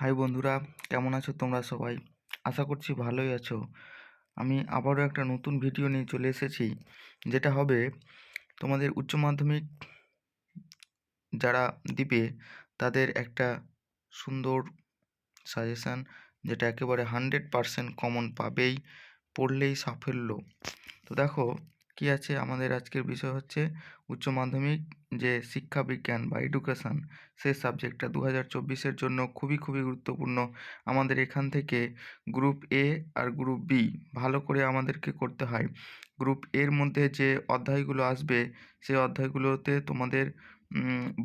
High বন্ধুরা, কেমন আছো তোমরা সবাই? আশা করছি ভালোই আছো। আমি আবারও একটা নতুন ভিডিও নিয়ে চলে এসেছি, যেটা হবে তোমাদের উচ্চ মাধ্যমিক যারা দিবে, তাদের একটা সুন্দর সাজেশান যেটা একেবারে হান্ড্রেড পারসেন্ট কমন পাবেই, পড়লেই সাফল্য। তো দেখো কী আছে? আমাদের আজকের বিষয় হচ্ছে উচ্চ মাধ্যমিক, যে শিক্ষা বিজ্ঞান বা এডুকেশান সে সাবজেক্টটা দু হাজার চব্বিশের জন্য খুবই খুবই গুরুত্বপূর্ণ। আমাদের এখান থেকে গ্রুপ এ আর গ্রুপ বি ভালো করে আমাদেরকে করতে হয়। গ্রুপ এর মধ্যে যে অধ্যায়গুলো আসবে সেই অধ্যায়গুলোতে তোমাদের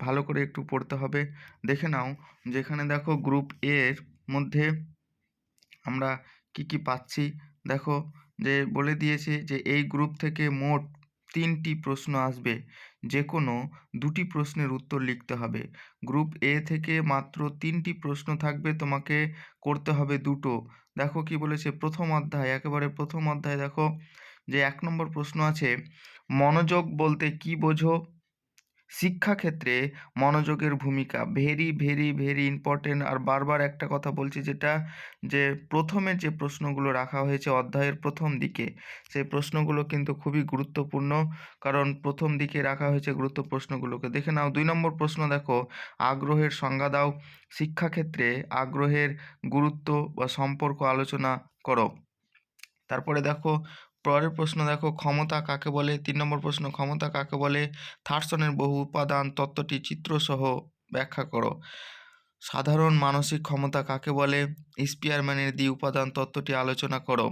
ভালো করে একটু পড়তে হবে। দেখে নাও, যেখানে দেখো গ্রুপ এর মধ্যে আমরা কি কি পাচ্ছি? দেখো যে বলে দিয়েছে যে, এই গ্রুপ থেকে মোট তিনটি প্রশ্ন আসবে। যে কোনো দুটি প্রশ্নের উত্তর লিখতে হবে। গ্রুপ এ থেকে মাত্র তিনটি প্রশ্ন থাকবে, তোমাকে করতে হবে দুটো। দেখো কি বলেছে, প্রথম অধ্যায়, একেবারে প্রথম অধ্যায় দেখো, যে এক নম্বর প্রশ্ন আছে, মনোযোগ বলতে কি বোঝো? শিক্ষাক্ষেত্রে মনোযোগের ভূমিকা ভেরি ভেরি ভেরি ইম্পর্টেন্ট আর বারবার একটা কথা বলছি যেটা যে প্রথমে যে প্রশ্নগুলো রাখা হয়েছে অধ্যায়ের প্রথম দিকে, সেই প্রশ্নগুলো কিন্তু খুবই গুরুত্বপূর্ণ। কারণ প্রথম দিকে রাখা হয়েছে গুরুত্ব প্রশ্নগুলোকে। দেখে নাও, দুই নম্বর প্রশ্ন দেখো, আগ্রহের সংজ্ঞা দাও। শিক্ষাক্ষেত্রে আগ্রহের গুরুত্ব বা সম্পর্ক আলোচনা করো। তারপরে দেখো পরের প্রশ্ন দেখো, ক্ষমতা কাকে বলে? তিন নম্বর প্রশ্ন, ক্ষমতা কাকে বলে? থার্সনের বহু উপাদান, তত্ত্বটি চিত্রসহ ব্যাখ্যা করো। সাধারণ মানসিক ক্ষমতা কাকে বলে? স্পিয়ারম্যানের দ্বি উপাদান, তত্ত্বটি আলোচনা করো।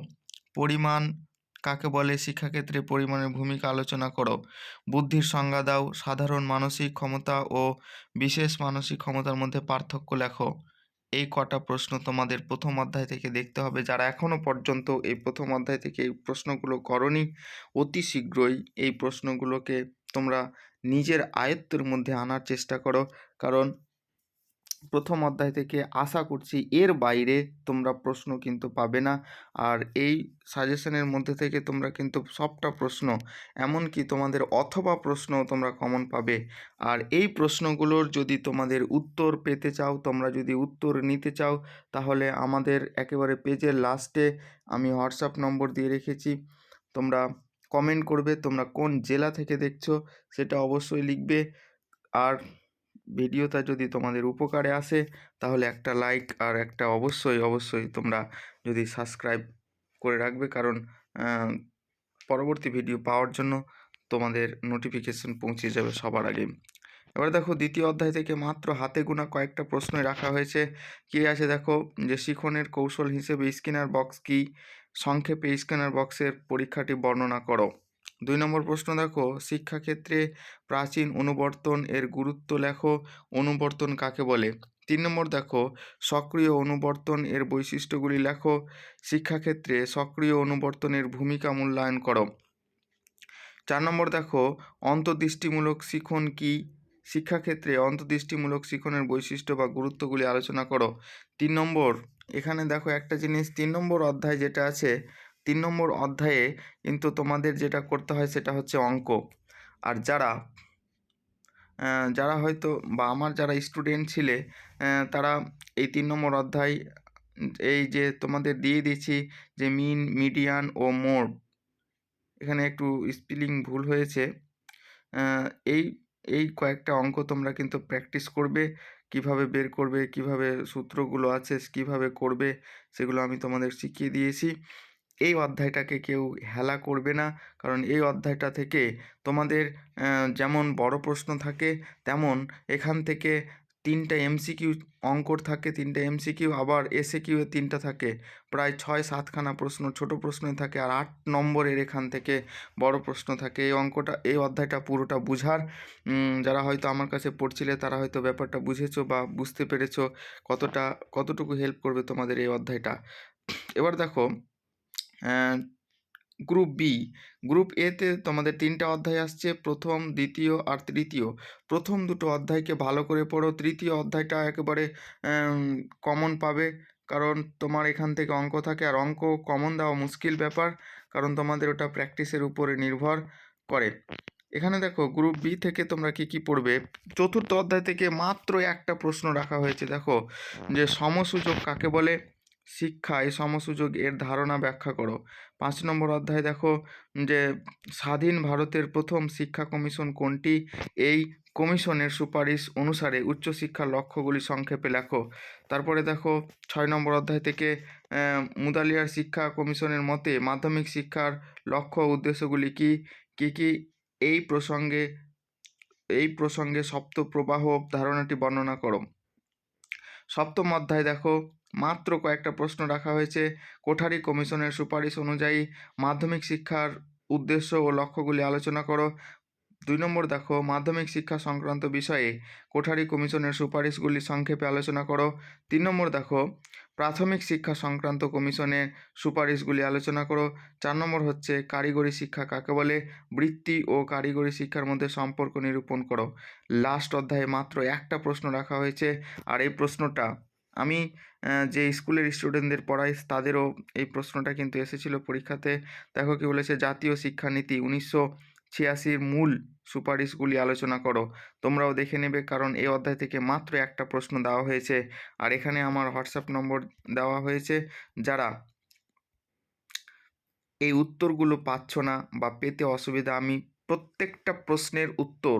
পরিমাণ কাকে বলে? শিক্ষাক্ষেত্রে পরিমাণের ভূমিকা আলোচনা করো। বুদ্ধির সংজ্ঞা দাও। সাধারণ মানসিক ক্ষমতা ও বিশেষ মানসিক ক্ষমতার মধ্যে পার্থক্য লেখো। এই কটা প্রশ্ন তোমাদের প্রথম অধ্যায় থেকে দেখতে হবে। যারা এখনও পর্যন্ত এই প্রথম অধ্যায় থেকে এই প্রশ্নগুলো করনি, অতি শীঘ্রই এই প্রশ্নগুলোকে তোমরা নিজের আয়ত্তের মধ্যে আনার চেষ্টা করো। কারণ প্রথম অধ্যায় থেকে আশা করছি এর বাইরে তোমরা প্রশ্ন কিন্তু পাবে না। আর এই সাজেশনের মধ্যে থেকে তোমরা কিন্তু সবটা প্রশ্ন, এমনকি তোমাদের অথবা প্রশ্ন তোমরা কমন পাবে। আর এই প্রশ্নগুলোর যদি তোমাদের উত্তর পেতে চাও, তোমরা যদি উত্তর নিতে চাও, তাহলে আমাদের একেবারে পেজের লাস্টে আমি হোয়াটসঅ্যাপ নম্বর দিয়ে রেখেছি। তোমরা কমেন্ট করবে, তোমরা কোন জেলা থেকে দেখছ, সেটা অবশ্যই লিখবে। আর ভিডিওটা যদি তোমাদের উপকারে আসে, তাহলে একটা লাইক আর একটা অবশ্যই অবশ্যই তোমরা যদি সাবস্ক্রাইব করে রাখবে। কারণ পরবর্তী ভিডিও পাওয়ার জন্য তোমাদের নোটিফিকেশন পৌঁছে যাবে সবার আগে। এবার দেখো, দ্বিতীয় অধ্যায় থেকে মাত্র হাতে গোনা কয়েকটা প্রশ্নই রাখা হয়েছে। কি আছে দেখো? যে শিখনের কৌশল হিসেবে স্ক্যানার বক্স কি? সংক্ষেপে স্ক্যানার বক্সের পরীক্ষাটি বর্ণনা করো। দুই নম্বর প্রশ্ন দেখো, শিক্ষাক্ষেত্রে প্রাচীন অনুবর্তন এর গুরুত্ব লেখো, অনুবর্তন কাকে বলে? তিন নম্বর দেখো, সক্রিয় অনুবর্তন এর বৈশিষ্ট্যগুলি লেখো, শিক্ষাক্ষেত্রে সক্রিয় অনুবর্তনের ভূমিকা মূল্যায়ন করো। চার নম্বর দেখো, অন্তর্দৃষ্টিমূলক শিখন কি? শিক্ষাক্ষেত্রে অন্তর্দৃষ্টিমূলক শিখনের বৈশিষ্ট্য বা গুরুত্বগুলি আলোচনা করো। তিন নম্বর, এখানে দেখো একটা জিনিস, তিন নম্বর অধ্যায় যেটা আছে তিন নম্বর অধ্যায়ে কিন্তু তোমাদের যেটা করতে হয় সেটা হচ্ছে অঙ্ক। আর যারা যারা হয়তো বা আমার যারা স্টুডেন্ট ছিলে তারা এই তিন নম্বর অধ্যায়, এই যে তোমাদের দিয়ে দিচ্ছি যে মিন মিডিয়ান ও মোড এখানে একটু স্পেলিং ভুল হয়েছে। এই এই কয়েকটা অঙ্ক তোমরা কিন্তু প্র্যাকটিস করবে, কীভাবে বের করবে, কীভাবে সূত্রগুলো আছে, কীভাবে করবে, সেগুলো আমি তোমাদের শিখিয়ে দিয়েছি। এই অধ্যায়টাকে কেউ হেলা করবে না। কারণ এই অধ্যায়টা থেকে তোমাদের যেমন বড় প্রশ্ন থাকে, তেমন এখান থেকে তিনটা এমসিকিউ অঙ্কর থাকে, তিনটা এমসিকিউ আবার এসে কিউ তিনটা থাকে। প্রায় ছয় সাতখানা প্রশ্ন, ছোট প্রশ্ন থাকে, আর আট নম্বরের এখান থেকে বড় প্রশ্ন থাকে। এই অঙ্কটা, এই অধ্যায়টা পুরোটা বুঝার যারা হয়তো আমার কাছে পড়ছিলে, তারা হয়তো ব্যাপারটা বুঝেছ বা বুঝতে পেরেছ কতটা, কতটুকু হেল্প করবে তোমাদের এই অধ্যায়টা। এবার দেখো গ্রুপ বি। গ্রুপ এতে তোমাদের তিনটা অধ্যায় আসছে। প্রথম, দ্বিতীয় আর তৃতীয়। প্রথম দুটো অধ্যায়কে ভালো করে পড়ো। তৃতীয় অধ্যায়টা একেবারে কমন পাবে। কারণ তোমার এখান থেকে অঙ্ক থাকে। আর অঙ্ক কমন দেওয়া মুশকিল ব্যাপার। কারণ তোমাদের ওটা প্র্যাকটিসের উপরে নির্ভর করে। এখানে দেখো, গ্রুপ বি থেকে তোমরা কি কি পড়বে? চতুর্থ অধ্যায় থেকে মাত্র একটা প্রশ্ন রাখা হয়েছে। দেখো, যে সমসুযোগ কাকে বলে? শিক্ষায় সমসুযোগ এর ধারণা ব্যাখ্যা করো। পাঁচ নম্বর অধ্যায় দেখো যে, স্বাধীন ভারতের প্রথম শিক্ষা কমিশন কোনটি? এই কমিশনের সুপারিশ অনুসারে উচ্চশিক্ষার লক্ষ্যগুলি সংক্ষেপে লেখো। তারপরে দেখো ছয় নম্বর অধ্যায় থেকে মুদালিয়ার শিক্ষা কমিশনের মতে মাধ্যমিক শিক্ষার লক্ষ্য উদ্দেশ্যগুলি কি? কি কি? এই প্রসঙ্গে এই প্রসঙ্গে সপ্ত প্রবাহ ধারণাটি বর্ণনা করো। সপ্তম অধ্যায় দেখো, মাত্র কয়েকটা প্রশ্ন রাখা হয়েছে। কোঠারি কমিশনের সুপারিশ অনুযায়ী মাধ্যমিক শিক্ষার উদ্দেশ্য ও লক্ষ্যগুলি আলোচনা করো। দুই নম্বর দেখো, মাধ্যমিক শিক্ষা সংক্রান্ত বিষয়ে কোঠারি কমিশনের সুপারিশগুলি সংক্ষেপে আলোচনা করো। তিন নম্বর দেখো প্রাথমিক শিক্ষা সংক্রান্ত কমিশনের সুপারিশগুলি আলোচনা করো। চার নম্বর হচ্ছে কারিগরি শিক্ষা কাকে বলে? বৃত্তি ও কারিগরি শিক্ষার মধ্যে সম্পর্ক নিরূপণ করো। লাস্ট অধ্যায়ে মাত্র একটা প্রশ্ন রাখা হয়েছে আর এই প্রশ্নটা আমি যে স্কুলের স্টুডেন্টদের পড়াই তাদেরও এই প্রশ্নটা কিন্তু এসেছিল পরীক্ষাতে। দেখো কি বলেছে, জাতীয় শিক্ষানীতি উনিশশো ছিয়াশির মূল সুপারিশগুলি আলোচনা করো। তোমরাও দেখে নেবে কারণ এই অধ্যায় থেকে মাত্র একটা প্রশ্ন দেওয়া হয়েছে। আর এখানে আমার হোয়াটসঅ্যাপ নম্বর দেওয়া হয়েছে যারা এই উত্তরগুলো পাচ্ছ না বা পেতে অসুবিধা, আমি প্রত্যেকটা প্রশ্নের উত্তর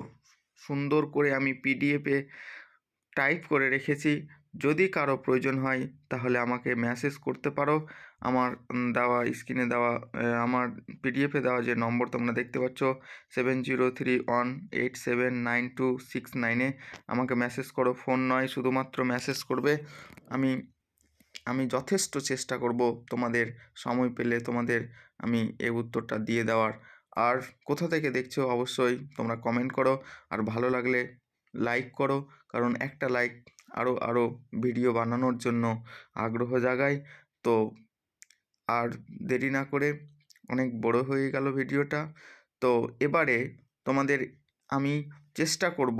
সুন্দর করে আমি পিডিএফে টাইপ করে রেখেছি। যদি কারও প্রয়োজন হয়, তাহলে আমাকে মেসেজ করতে পারো। আমার দেওয়া স্ক্রিনে দেওয়া আমার পিডিএফে দেওয়া যে নম্বর তোমরা দেখতে পাচ্ছ seven zero three one eight seven nine two six নাইনে আমাকে মেসেজ করো। ফোন নয়, শুধুমাত্র মেসেজ করবে। আমি আমি যথেষ্ট চেষ্টা করব তোমাদের সময় পেলে তোমাদের আমি এই উত্তরটা দিয়ে দেওয়ার। আর কোথা থেকে দেখছ অবশ্যই তোমরা কমেন্ট করো। আর ভালো লাগলে লাইক করো, কারণ একটা লাইক আরও আরও ভিডিও বানানোর জন্য আগ্রহ জাগায়। তো আর দেরি না করে অনেক বড় হয়ে গেল ভিডিওটা। তো এবারে তোমাদের আমি চেষ্টা করব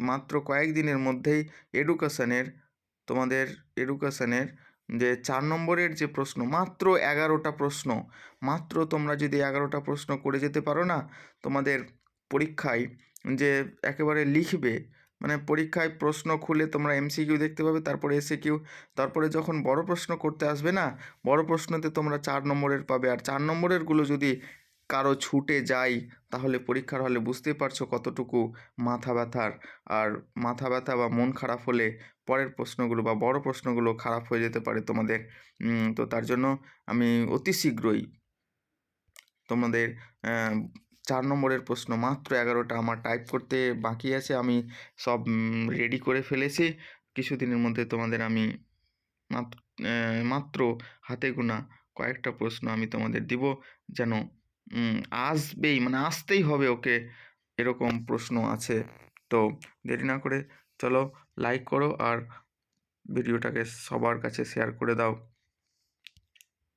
মাত্র কয়েকদিনের মধ্যেই এডুকেশনের তোমাদের এডুকেশনের যে চার নম্বরের যে প্রশ্ন, মাত্র এগারোটা প্রশ্ন, মাত্র তোমরা যদি এগারোটা প্রশ্ন করে যেতে পারো না, তোমাদের পরীক্ষায় যে একেবারে লিখবে মানে পরীক্ষায় প্রশ্ন খুলে তোমরা এমসিকিউ দেখতে পাবে, তারপরে এসে কিউ তারপরে যখন বড় প্রশ্ন করতে আসবে না, বড় প্রশ্নতে তোমরা চার নম্বরের পাবে। আর চার নম্বরেরগুলো যদি কারও ছুটে যায়, তাহলে পরীক্ষার হলে বুঝতেই পারছ কতটুকু মাথা ব্যথার। আর মাথা ব্যথা বা মন খারাপ হলে পরের প্রশ্নগুলো বা বড় প্রশ্নগুলো খারাপ হয়ে যেতে পারে তোমাদের। তো তার জন্য আমি অতি শীঘ্রই তোমাদের চার নম্বরের প্রশ্ন, মাত্র এগারোটা, আমার টাইপ করতে বাকি আছে, আমি সব রেডি করে ফেলেছি। কিছুদিনের মধ্যে তোমাদের আমি মাত্র হাতে গোনা কয়েকটা প্রশ্ন আমি তোমাদের দিব, যেন আসবেই মানে আসতেই হবে ওকে, এরকম প্রশ্ন আছে। তো দেরি না করে চলো লাইক করো, আর ভিডিওটাকে সবার কাছে শেয়ার করে দাও।